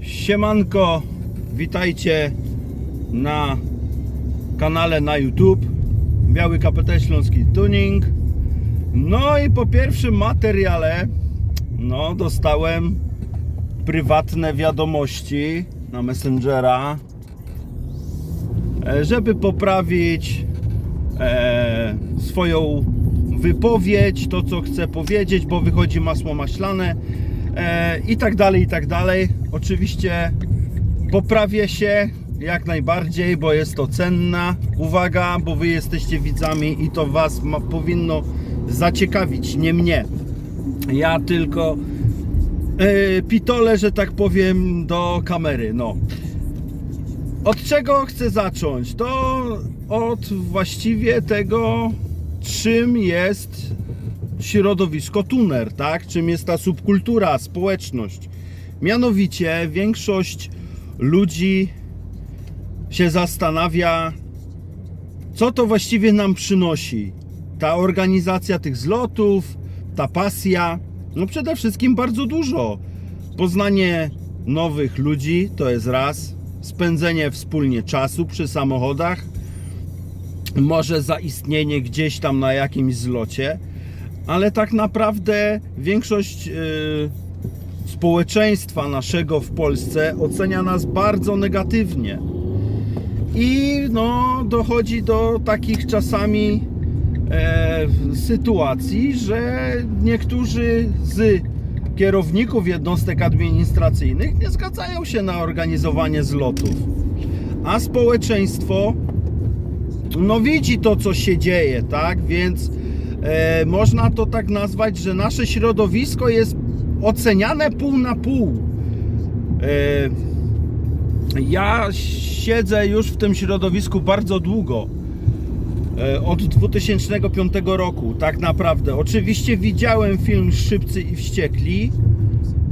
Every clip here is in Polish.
Siemanko, witajcie na kanale na YouTube. Biały Kapitan Śląski Tuning. No i po pierwszym materiale no dostałem prywatne wiadomości na Messengera e, żeby poprawić e, swoją wypowiedź, to co chcę powiedzieć, bo wychodzi masło maślane e, i tak dalej, i tak dalej. Oczywiście poprawię się jak najbardziej, bo jest to cenna uwaga, bo wy jesteście widzami i to was ma, powinno zaciekawić, nie mnie. Ja tylko e, pitole, że tak powiem, do kamery. No. Od czego chcę zacząć? To od właściwie tego, czym jest środowisko tuner, tak? Czym jest ta subkultura, społeczność. Mianowicie większość ludzi się zastanawia, co to właściwie nam przynosi. Ta organizacja tych zlotów, ta pasja, no przede wszystkim bardzo dużo. Poznanie nowych ludzi to jest raz, spędzenie wspólnie czasu przy samochodach, może zaistnienie gdzieś tam na jakimś zlocie, ale tak naprawdę większość yy, społeczeństwa naszego w Polsce ocenia nas bardzo negatywnie. I no, dochodzi do takich czasami e, sytuacji, że niektórzy z kierowników jednostek administracyjnych nie zgadzają się na organizowanie zlotów. A społeczeństwo no widzi to, co się dzieje, tak? Więc e, można to tak nazwać, że nasze środowisko jest oceniane pół na pół. E, ja siedzę już w tym środowisku bardzo długo. E, Od 2005 roku, tak naprawdę. Oczywiście widziałem film Szybcy i Wściekli,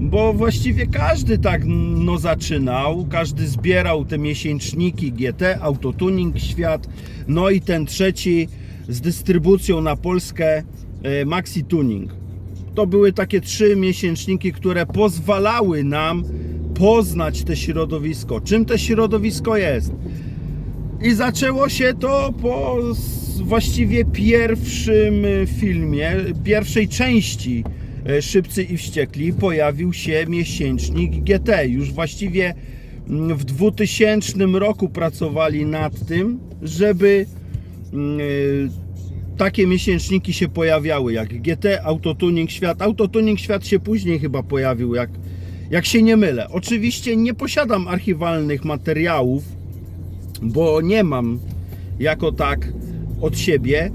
bo właściwie każdy tak no zaczynał, każdy zbierał te miesięczniki GT, Autotuning Świat, no i ten trzeci z dystrybucją na Polskę e, Maxi Tuning. To były takie trzy miesięczniki, które pozwalały nam poznać te środowisko. Czym to środowisko jest? I zaczęło się to po właściwie pierwszym y, filmie, pierwszej części e, Szybcy i Wściekli pojawił się miesięcznik GT. Już właściwie mm, w 2000 roku pracowali nad tym, żeby mm, y, takie miesięczniki się pojawiały, jak GT, Autotuning Świat. Autotuning Świat się później chyba pojawił, jak, jak się nie mylę. Oczywiście nie posiadam archiwalnych materiałów, bo nie mam jako tak od siebie,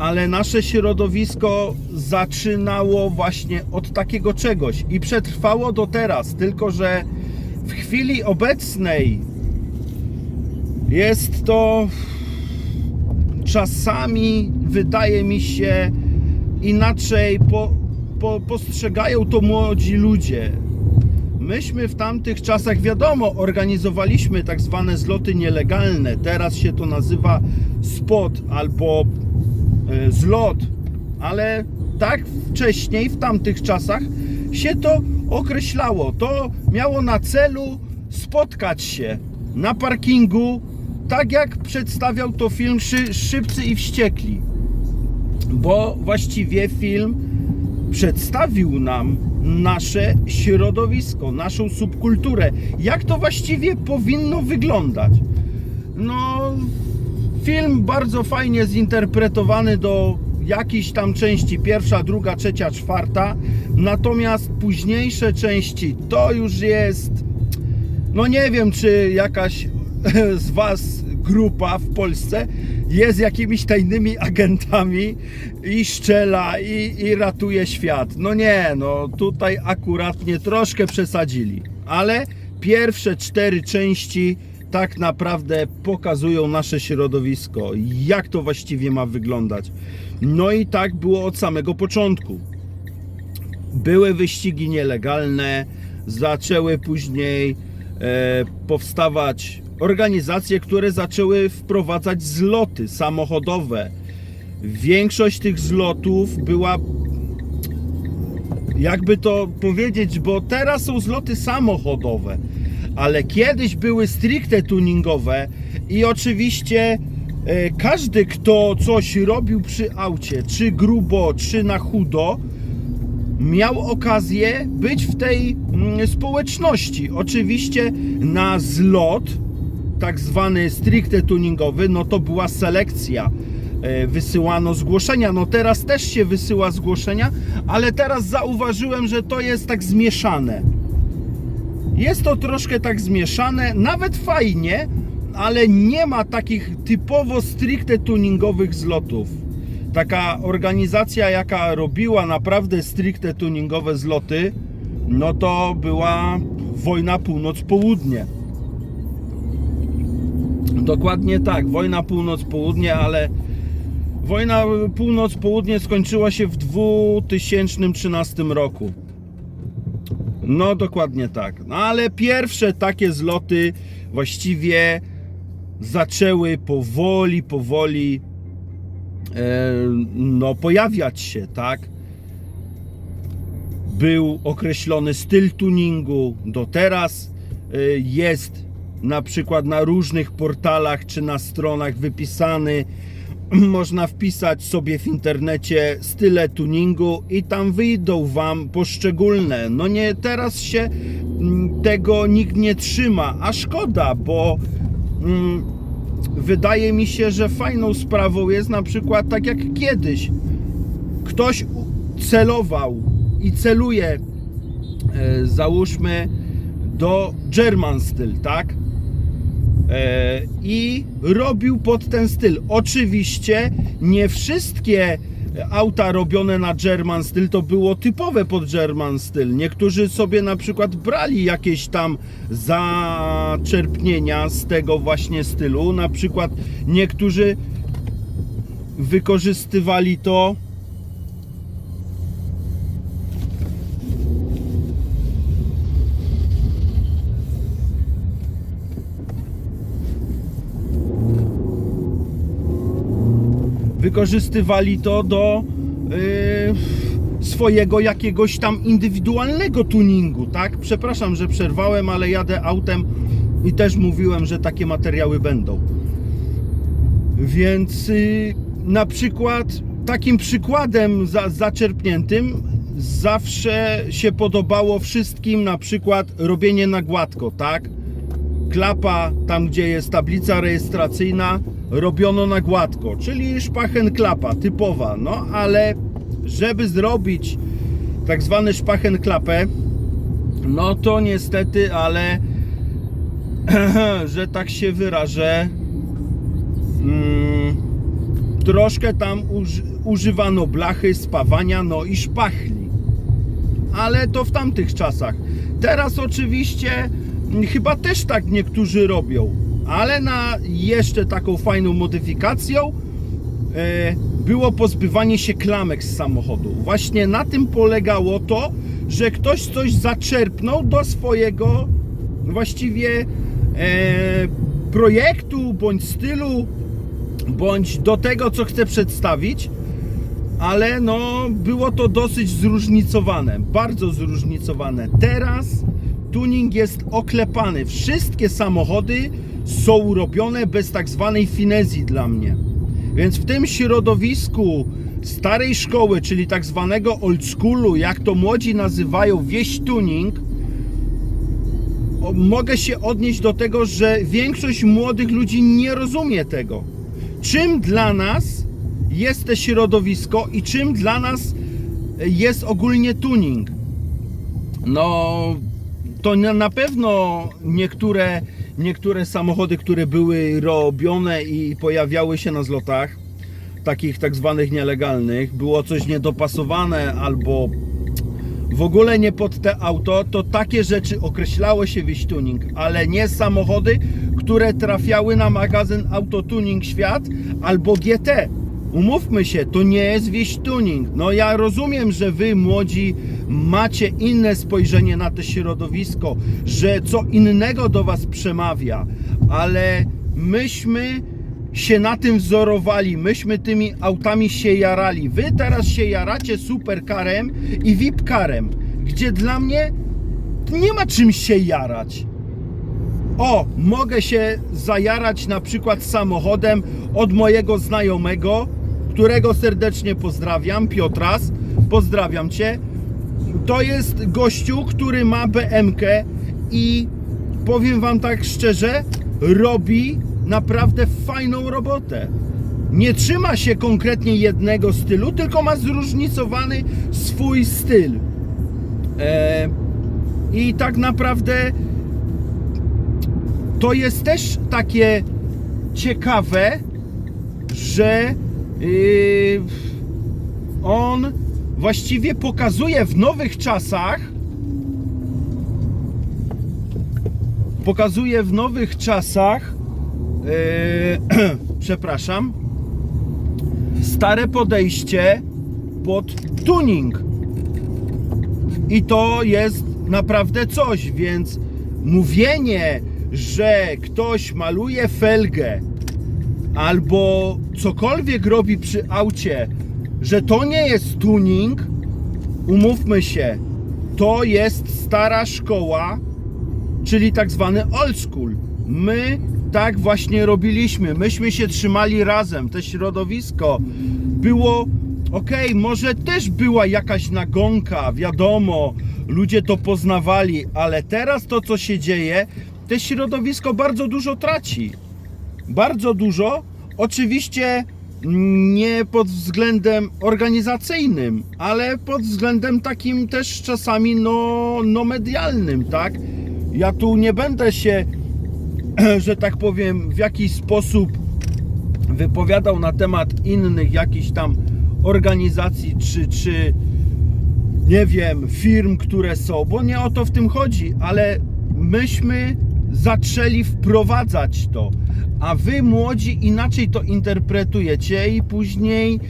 ale nasze środowisko zaczynało właśnie od takiego czegoś i przetrwało do teraz, tylko że w chwili obecnej jest to czasami wydaje mi się inaczej po, po, postrzegają to młodzi ludzie. Myśmy w tamtych czasach, wiadomo, organizowaliśmy tak zwane zloty nielegalne. Teraz się to nazywa spot albo zlot, ale tak wcześniej, w tamtych czasach się to określało. To miało na celu spotkać się na parkingu, tak jak przedstawiał to film Szy, Szybcy i Wściekli. Bo właściwie film przedstawił nam nasze środowisko, naszą subkulturę. Jak to właściwie powinno wyglądać? No, film bardzo fajnie zinterpretowany do jakiejś tam części, pierwsza, druga, trzecia, czwarta. Natomiast późniejsze części to już jest. No nie wiem, czy jakaś z Was grupa w Polsce jest jakimiś tajnymi agentami i szczela i, i ratuje świat. No nie, no tutaj akuratnie troszkę przesadzili. Ale pierwsze cztery części tak naprawdę pokazują nasze środowisko, jak to właściwie ma wyglądać. No i tak było od samego początku były wyścigi nielegalne, zaczęły później e, powstawać organizacje, które zaczęły wprowadzać zloty samochodowe. Większość tych zlotów była jakby to powiedzieć, bo teraz są zloty samochodowe, ale kiedyś były stricte tuningowe i oczywiście e, każdy, kto coś robił przy aucie, czy grubo, czy na chudo, miał okazję być w tej mm, społeczności. Oczywiście na zlot, tak zwany stricte tuningowy, no to była selekcja. E, Wysyłano zgłoszenia. No teraz też się wysyła zgłoszenia, ale teraz zauważyłem, że to jest tak zmieszane. Jest to troszkę tak zmieszane, nawet fajnie, ale nie ma takich typowo stricte tuningowych zlotów. Taka organizacja, jaka robiła naprawdę stricte tuningowe zloty, no to była wojna północ-południe. Dokładnie tak, wojna północ-południe, ale wojna północ-południe skończyła się w 2013 roku. No dokładnie tak. No ale pierwsze takie zloty właściwie zaczęły powoli, powoli e, no, pojawiać się, tak? Był określony styl tuningu, do teraz e, jest na przykład na różnych portalach czy na stronach wypisany. Można wpisać sobie w internecie style tuningu i tam wyjdą Wam poszczególne. No nie, teraz się mm, tego nikt nie trzyma, a szkoda, bo mm, wydaje mi się, że fajną sprawą jest na przykład tak jak kiedyś. Ktoś celował i celuje, e, załóżmy, do German styl, tak? E, i robił pod ten styl. Oczywiście nie wszystkie auta robione na German styl to było typowe pod German styl. Niektórzy sobie na przykład brali jakieś tam zaczerpnienia z tego właśnie stylu. Na przykład niektórzy wykorzystywali to wykorzystywali to do yy, swojego jakiegoś tam indywidualnego tuningu, tak? Przepraszam, że przerwałem, ale jadę autem i też mówiłem, że takie materiały będą. Więc yy, na przykład takim przykładem za, zaczerpniętym zawsze się podobało wszystkim na przykład robienie na gładko, tak? klapa, tam gdzie jest tablica rejestracyjna, robiono na gładko, czyli szpachen klapa, typowa, no ale żeby zrobić tak zwany szpachen klapę, no to niestety, ale że tak się wyrażę, mm, troszkę tam uży, używano blachy, spawania, no i szpachli ale to w tamtych czasach. Teraz oczywiście mm, chyba też tak niektórzy robią, ale na jeszcze taką fajną modyfikacją e, było pozbywanie się klamek z samochodu. Właśnie na tym polegało to, że ktoś coś zaczerpnął do swojego właściwie e, projektu bądź stylu, bądź do tego, co chce przedstawić ale no było to dosyć zróżnicowane, bardzo zróżnicowane. Teraz tuning jest oklepany. Wszystkie samochody są robione bez tak zwanej finezji dla mnie. Więc w tym środowisku starej szkoły, czyli tak zwanego old schoolu, jak to młodzi nazywają, wieś tuning, mogę się odnieść do tego, że większość młodych ludzi nie rozumie tego. Czym dla nas jest to środowisko i czym dla nas jest ogólnie tuning? No, to na pewno niektóre, niektóre samochody, które były robione i pojawiały się na zlotach, takich tak zwanych nielegalnych, było coś niedopasowane albo w ogóle nie pod te auto, to takie rzeczy określało się wieś tuning, ale nie samochody, które trafiały na magazyn Autotuning Świat albo GT. Umówmy się, to nie jest wieś tuning. No ja rozumiem, że wy młodzi macie inne spojrzenie na to środowisko, że co innego do was przemawia, ale myśmy się na tym wzorowali, myśmy tymi autami się jarali. Wy teraz się jaracie superkarem i VIP-karem, gdzie dla mnie nie ma czym się jarać. O, mogę się zajarać na przykład samochodem od mojego znajomego, którego serdecznie pozdrawiam, Piotras, pozdrawiam Cię. To jest gościu, który ma BMK i powiem Wam tak szczerze, robi naprawdę fajną robotę. Nie trzyma się konkretnie jednego stylu, tylko ma zróżnicowany swój styl. E, I tak naprawdę to jest też takie ciekawe, że yy, on właściwie pokazuje w nowych czasach pokazuje w nowych czasach yy, przepraszam stare podejście pod tuning. I to jest naprawdę coś, więc mówienie, że ktoś maluje felgę albo cokolwiek robi przy aucie, że to nie jest tuning, umówmy się, to jest stara szkoła, czyli tak zwany old school. My tak właśnie robiliśmy. Myśmy się trzymali razem. To środowisko było okej, może też była jakaś nagonka, wiadomo, ludzie to poznawali, ale teraz to, co się dzieje, to środowisko bardzo dużo traci. Bardzo dużo. Oczywiście nie pod względem organizacyjnym, ale pod względem takim też czasami no, no medialnym, tak? Ja tu nie będę się, że tak powiem, w jakiś sposób wypowiadał na temat innych jakichś tam organizacji czy, czy nie wiem, firm, które są, bo nie o to w tym chodzi, ale myśmy zaczęli wprowadzać to, a wy młodzi inaczej to interpretujecie i później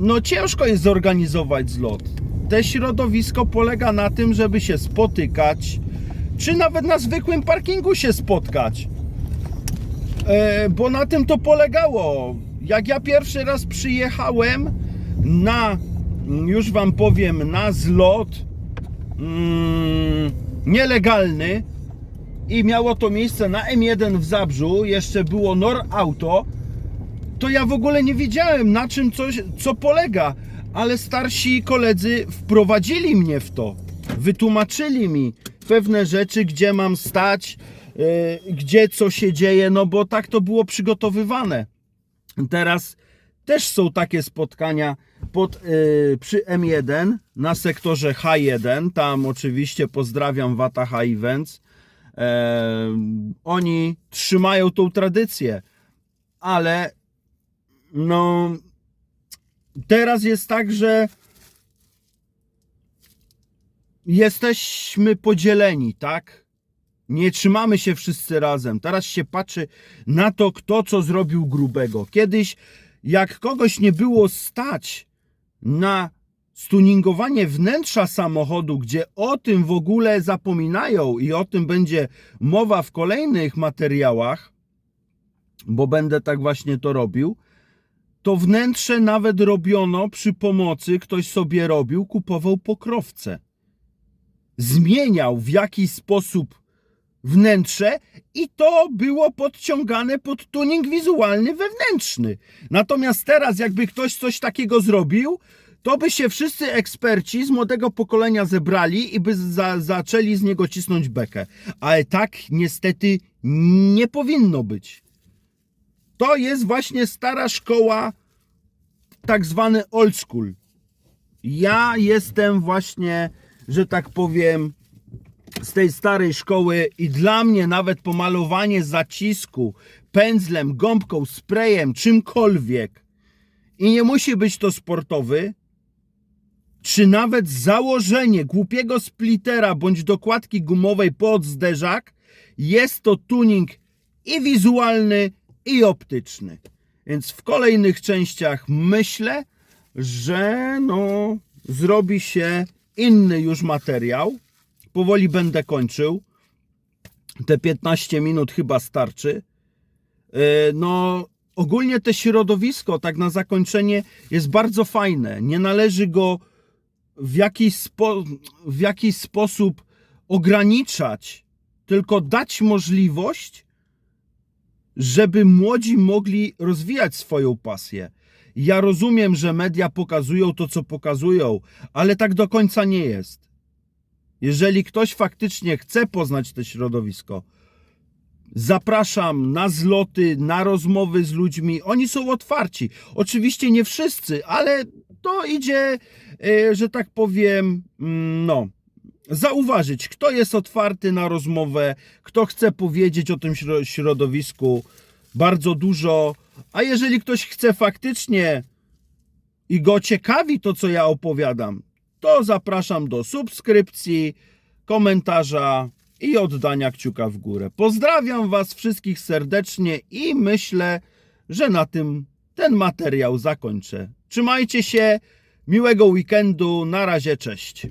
no ciężko jest zorganizować zlot. Te środowisko polega na tym, żeby się spotykać, czy nawet na zwykłym parkingu się spotkać. E, bo na tym to polegało. Jak ja pierwszy raz przyjechałem na, już wam powiem, na zlot mm, nielegalny i miało to miejsce na M1 w Zabrzu, jeszcze było Nor Auto, to ja w ogóle nie wiedziałem na czym coś, co polega, ale starsi koledzy wprowadzili mnie w to, wytłumaczyli mi pewne rzeczy, gdzie mam stać, yy, gdzie co się dzieje, no bo tak to było przygotowywane. Teraz też są takie spotkania pod, yy, przy M1 na sektorze H1. Tam oczywiście pozdrawiam Wata H Events. Oni trzymają tą tradycję, ale no teraz jest tak, że jesteśmy podzieleni, tak? Nie trzymamy się wszyscy razem. Teraz się patrzy na to, kto co zrobił grubego. Kiedyś, jak kogoś nie było stać na stuningowanie wnętrza samochodu, gdzie o tym w ogóle zapominają i o tym będzie mowa w kolejnych materiałach, bo będę tak właśnie to robił, to wnętrze nawet robiono przy pomocy, ktoś sobie robił, kupował pokrowce. Zmieniał w jakiś sposób wnętrze i to było podciągane pod tuning wizualny wewnętrzny. Natomiast teraz, jakby ktoś coś takiego zrobił, to by się wszyscy eksperci z młodego pokolenia zebrali i by za, zaczęli z niego cisnąć bekę. Ale tak niestety nie powinno być. To jest właśnie stara szkoła, tak zwany old school. Ja jestem właśnie, że tak powiem, z tej starej szkoły i dla mnie nawet pomalowanie zacisku pędzlem, gąbką, sprayem, czymkolwiek i nie musi być to sportowy, czy nawet założenie głupiego splittera bądź dokładki gumowej pod zderzak, jest to tuning i wizualny, i optyczny. Więc w kolejnych częściach myślę, że no, zrobi się inny już materiał. Powoli będę kończył. Te 15 minut chyba starczy. Yy, No, ogólnie to środowisko, tak na zakończenie, jest bardzo fajne. Nie należy go w jakiś, spo, w jakiś sposób ograniczać, tylko dać możliwość, żeby młodzi mogli rozwijać swoją pasję. Ja rozumiem, że media pokazują to, co pokazują, ale tak do końca nie jest. Jeżeli ktoś faktycznie chce poznać to środowisko, zapraszam na zloty, na rozmowy z ludźmi. Oni są otwarci. Oczywiście nie wszyscy, ale to idzie, e, że tak powiem, mm, no, zauważyć, kto jest otwarty na rozmowę, kto chce powiedzieć o tym śro- środowisku bardzo dużo. A jeżeli ktoś chce faktycznie i go ciekawi to, co ja opowiadam, to zapraszam do subskrypcji, komentarza i oddania kciuka w górę. Pozdrawiam Was wszystkich serdecznie i myślę, że na tym ten materiał zakończę. Trzymajcie się, miłego weekendu, na razie, cześć.